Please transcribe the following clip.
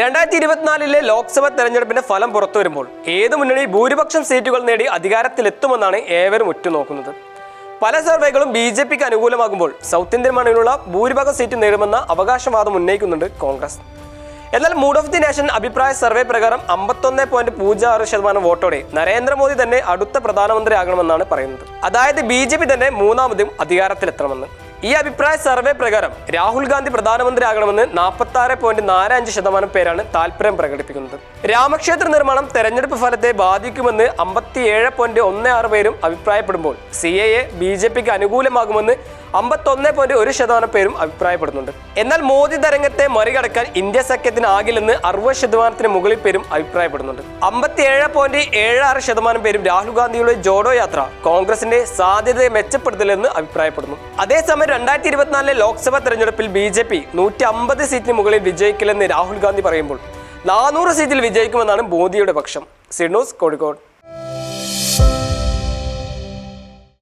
രണ്ടായിരത്തി ഇരുപത്തിനാലിലെ ലോക്സഭാ തെരഞ്ഞെടുപ്പിന്റെ ഫലം പുറത്തു വരുമ്പോൾ ഏത് മുന്നണി ഭൂരിപക്ഷം സീറ്റുകൾ നേടി അധികാരത്തിലെത്തുമെന്നാണ് ഏവരും ഉറ്റുനോക്കുന്നത്. പല സർവേകളും ബി ജെ പിക്ക് അനുകൂലമാകുമ്പോൾ സൗത്ത് ഇന്ത്യൻ മണ്ണിലുള്ള ഭൂരിഭാഗം സീറ്റ് നേടുമെന്ന അവകാശവാദം ഉന്നയിക്കുന്നുണ്ട് കോൺഗ്രസ്. എന്നാൽ മൂഡ് ഓഫ് ദി നേഷൻ അഭിപ്രായ സർവേ പ്രകാരം അമ്പത്തൊന്ന് പോയിന്റ് പൂജ്യം ആറ് ശതമാനം വോട്ടോടെ നരേന്ദ്രമോദി തന്നെ അടുത്ത പ്രധാനമന്ത്രി പ്രധാനമന്ത്രിയാകണമെന്നാണ് പറയുന്നത്. അതായത് ബി ജെ പി തന്നെ മൂന്നാമതും അധികാരത്തിലെത്തണമെന്ന്. ഈ അഭിപ്രായ സർവേ പ്രകാരം രാഹുൽ ഗാന്ധി പ്രധാനമന്ത്രിയാകണമെന്ന് നാൽപ്പത്തി ആറ് പോയിന്റ് നാല് അഞ്ച് ശതമാനം പേരാണ് താല്പര്യം പ്രകടിപ്പിക്കുന്നത്. രാമക്ഷേത്ര നിർമ്മാണം തെരഞ്ഞെടുപ്പ് ഫലത്തെ ബാധിക്കുമെന്ന് അമ്പത്തിയേഴ് പോയിന്റ് ഒന്ന് ആറ് പേരും അഭിപ്രായപ്പെടുമ്പോൾ സി എ ബി ജെ പിക്ക് അനുകൂലമാകുമെന്ന് അമ്പത്തൊന്ന് പോയിന്റ് ഒരു ശതമാനം പേരും അഭിപ്രായപ്പെടുന്നുണ്ട്. എന്നാൽ മോദി തരംഗത്തെ മറികടക്കാൻ ഇന്ത്യ സഖ്യത്തിനാകില്ലെന്ന് അറുപത് ശതമാനത്തിന് മുകളിൽ പേരും അഭിപ്രായപ്പെടുന്നുണ്ട്. അമ്പത്തിയേഴ് പോയിന്റ് ഏഴ് ആറ് ശതമാനം പേരും രാഹുൽ ഗാന്ധിയുടെ ജോഡോ യാത്ര കോൺഗ്രസിന്റെ സാധ്യതയെ മെച്ചപ്പെടുത്തില്ലെന്ന് അഭിപ്രായപ്പെടുന്നു. അതേസമയം രണ്ടായിരത്തി ഇരുപത്തിനാലിലെ ലോക്സഭാ തെരഞ്ഞെടുപ്പിൽ ബി ജെ പി നൂറ്റി അമ്പത് സീറ്റിന് മുകളിൽ വിജയിക്കില്ലെന്ന് രാഹുൽ ഗാന്ധി പറയുമ്പോൾ നാനൂറ് സീറ്റിൽ വിജയിക്കുമെന്നാണ് മോദിയുടെ പക്ഷം. സിഡ്നൂസ് കോഴിക്കോട്.